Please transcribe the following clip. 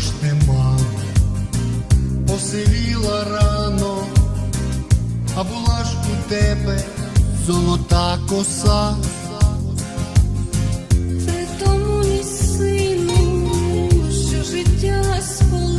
ж нема, посивіла рано, а була ж у тебе золота коса. При тому мій сину, що життя спало.